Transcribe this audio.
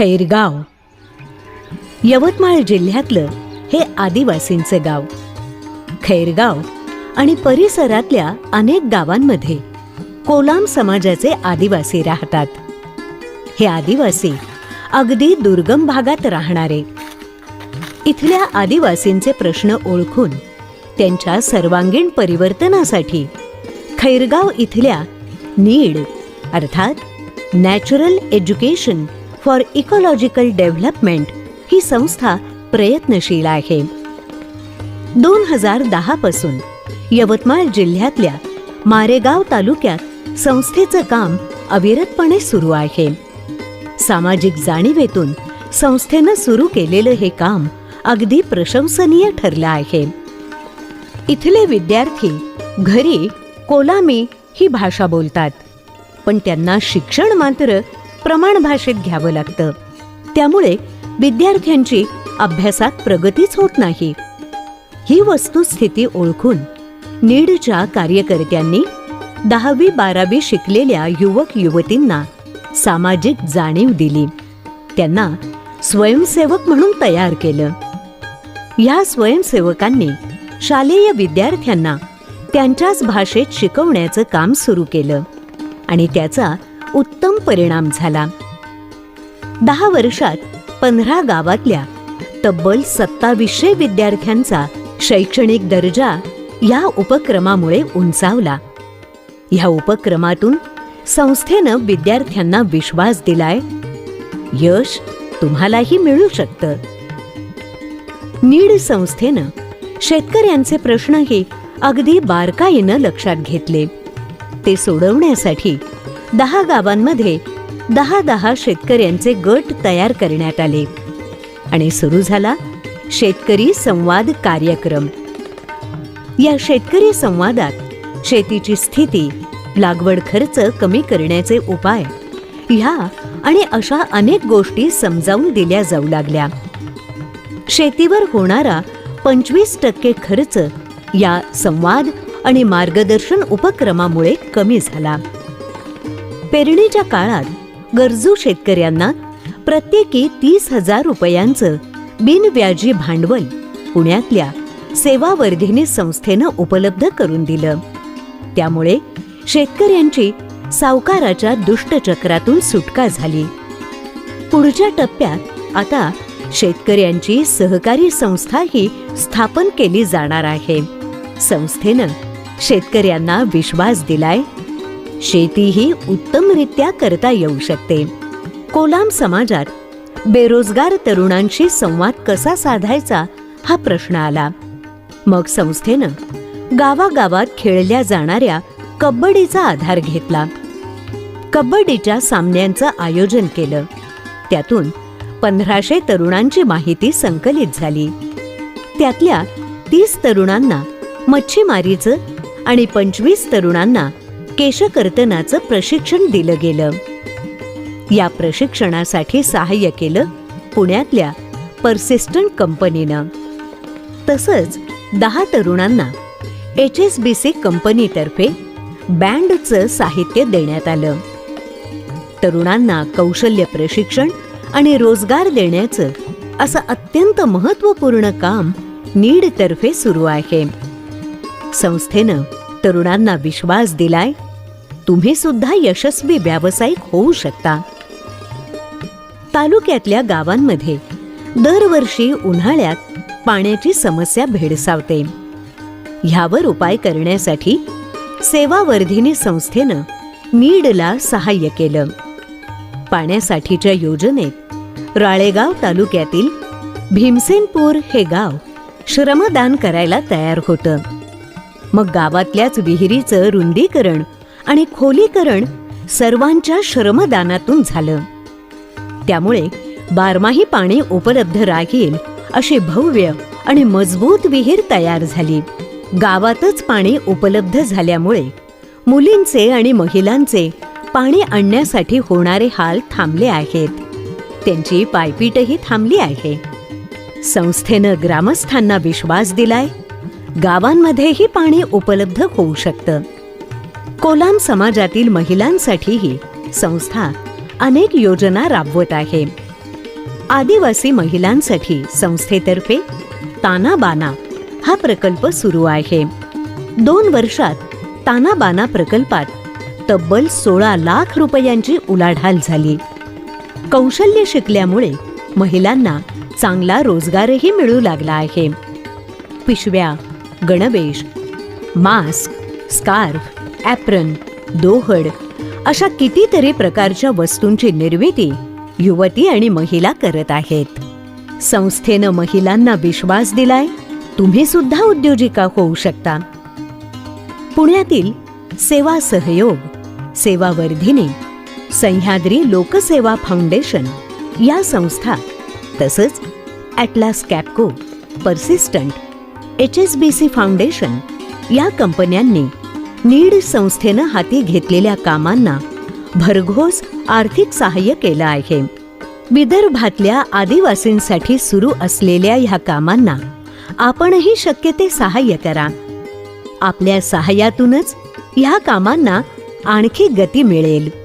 खैरगाव. यवतमाळ जिल्ह्यातलं हे आदिवासींचे गाव. खैरगाव आणि परिसरातल्या अनेक गावांमध्ये कोलाम समाजाचे आदिवासी राहतात. हे आदिवासी अगदी दुर्गम भागात राहणारे. इथल्या आदिवासींचे प्रश्न ओळखून त्यांच्या सर्वांगीण परिवर्तनासाठी खैरगाव इथल्या नीड अर्थात natural education for ecological development ही संस्था प्रयत्नशील आहे. दोन हजार दहा पासून यवतमाळ जिल्ह्यातल्या मारेगाव तालुक्यात संस्थेचं काम अविरतपणे सुरू आहे. सामाजिक जाणीवेतून संस्थेनं सुरू केलेलं हे काम अगदी प्रशंसनीय ठरलं आहे. इथले विद्यार्थी घरी कोलामी ही भाषा बोलतात पण त्यांना शिक्षण मात्र प्रमाण भाषेत घ्यावं लागतं. त्यामुळे विद्यार्थ्यांची अभ्यासात प्रगतीच होत नाही. ही वस्तुस्थिती ओळखून नीडच्या कार्यकर्त्यांनी दहावी बारावी शिकलेल्या युवक युवतींना सामाजिक जाणीव दिली. त्यांना स्वयंसेवक म्हणून तयार केलं. या स्वयंसेवकांनी शालेय विद्यार्थ्यांना त्यांच्याच भाषेत शिकवण्याचं काम सुरू केलं आणि त्याचा उत्तम परिणाम झाला. दहा वर्षात पंधरा गावातल्या तब्बल सत्तावीसशे विद्यार्थ्यांचा शैक्षणिक दर्जा या उपक्रमामुळे उंचावला. ह्या उपक्रमातून संस्थेनं विद्यार्थ्यांना विश्वास दिलाय. यश तुम्हालाही मिळू शकतं. नीड संस्थेनं शेतकऱ्यांचे प्रश्नही अगदी बारकाईनं लक्षात घेतले. ते सोडवण्यासाठी दहा गावांमध्ये दहा दहा शेतकऱ्यांचे गट तयार करण्यात आले. आणि सुरू झाला शेतकरी संवाद कार्यक्रम. या शेतकरी संवादात शेतीची स्थिती लागवड खर्च कमी करण्याचे उपाय ह्या आणि अशा अनेक गोष्टी समजावून दिल्या जाऊ लागल्या. शेतीवर होणारा पंचवीस टक्के खर्च या संवाद आणि मार्गदर्शन उपक्रमामुळे कमी झाला. पेरणीच्या काळात गरजू शेतकऱ्यांना प्रत्येकी तीस हजार रुपयांचं बिनव्याजी भांडवल पुण्यातल्या सेवावर्धिनी संस्थेनं उपलब्ध करून दिलं. त्यामुळे शेतकऱ्यांची सावकाराच्या दुष्टचक्रातून सुटका झाली. पुढच्या टप्प्यात आता शेतकऱ्यांची सहकारी संस्थाही स्थापन केली जाणार आहे. संस्थेनं शेतकऱ्यांना विश्वास दिलाय शेतीही उत्तमरित्या करता येऊ शकते. कोलाम समाजात बेरोजगार तरुणांशी संवाद कसा साधायचा हा प्रश्न आला. मग संस्थेनं गावागावात खेळल्या जाणाऱ्या कबड्डीचा आधार घेतला. कबड्डीच्या सामन्यांचं आयोजन केलं. त्यातून पंधराशे तरुणांची माहिती संकलित झाली. त्यातल्या तीस तरुणांना मच्छीमारीचं आणि पंचवीस तरुणांना केशकर्तनाचं प्रशिक्षण दिलं गेलं. या प्रशिक्षणासाठी सहाय्य केलं पुण्यातल्या परसिस्टंट कंपनीनं. तसंच दहा तरुणांना एच एस बी सी कंपनीतर्फे बँडचं साहित्य देण्यात आलं. तरुणांना कौशल्य प्रशिक्षण आणि रोजगार देण्याचं असं अत्यंत महत्त्वपूर्ण काम नीडतर्फे सुरू आहे. संस्थेनं तरुणांना विश्वास दिलाय तुम्ही सुद्धा यशस्वी व्यावसायिक होऊ शकता. तालुक्यातल्या गावांमध्ये दरवर्षी उन्हाळ्यात पाण्याची समस्या भेडसावते. ह्यावर उपाय करण्यासाठी सेवावर्धिनी संस्थेनं नीडला सहाय्य केलं. पाण्यासाठीच्या योजनेत राळेगाव तालुक्यातील भीमसेनपूर हे गाव श्रमदान करायला तयार होतं. मग गावातल्याच विहिरीचं रुंदीकरण आणि खोलीकरण सर्वांच्या श्रमदानातून झालं. त्यामुळे बारमाही पाणी उपलब्ध राहील अशी भव्य आणि मजबूत विहीर तयार झाली. गावातच पाणी उपलब्ध झाल्यामुळे मुलींचे आणि महिलांचे पाणी आणण्यासाठी होणारे हाल थांबले आहेत. त्यांची पायपीटही थांबली आहे. संस्थेनं ग्रामस्थांना विश्वास दिलाय. गावांमध्येही पाणी उपलब्ध होऊ शकतं. कोलाम समाजातील महिलांसाठीही संस्था अनेक योजना राबवत आहे. आदिवासी महिलांसाठी संस्थेतर्फे तानाबाना हा प्रकल्प सुरू आहे. दोन वर्षात तानाबाना प्रकल्पात तब्बल सोळा लाख रुपयांची उलाढाल झाली. कौशल्य शिकल्यामुळे महिलांना चांगला रोजगारही मिळू लागला आहे. पिशव्या गणवेश मास्क स्कार्फ ॲप्रन दोहड अशा कितीतरी प्रकारच्या वस्तूंची निर्मिती युवती आणि महिला करत आहेत. संस्थेनं महिलांना विश्वास दिलाय तुम्ही सुद्धा उद्योजिका होऊ शकता. पुण्यातील सेवा सहयोग सेवा वर्धिनी सह्याद्री लोकसेवा फाउंडेशन या संस्था तसंच Atlas Copco Persistent H S B C foundation या कंपन्यांनी नीड संस्थेनं हाती घेतलेल्या कामांना भरघोस आर्थिक सहाय्य केलं आहे. विदर्भातल्या आदिवासींसाठी सुरू असलेल्या ह्या कामांना आपणही शक्य ते सहाय्य करा. आपल्या सहाय्यातूनच ह्या कामांना आणखी गती मिळेल.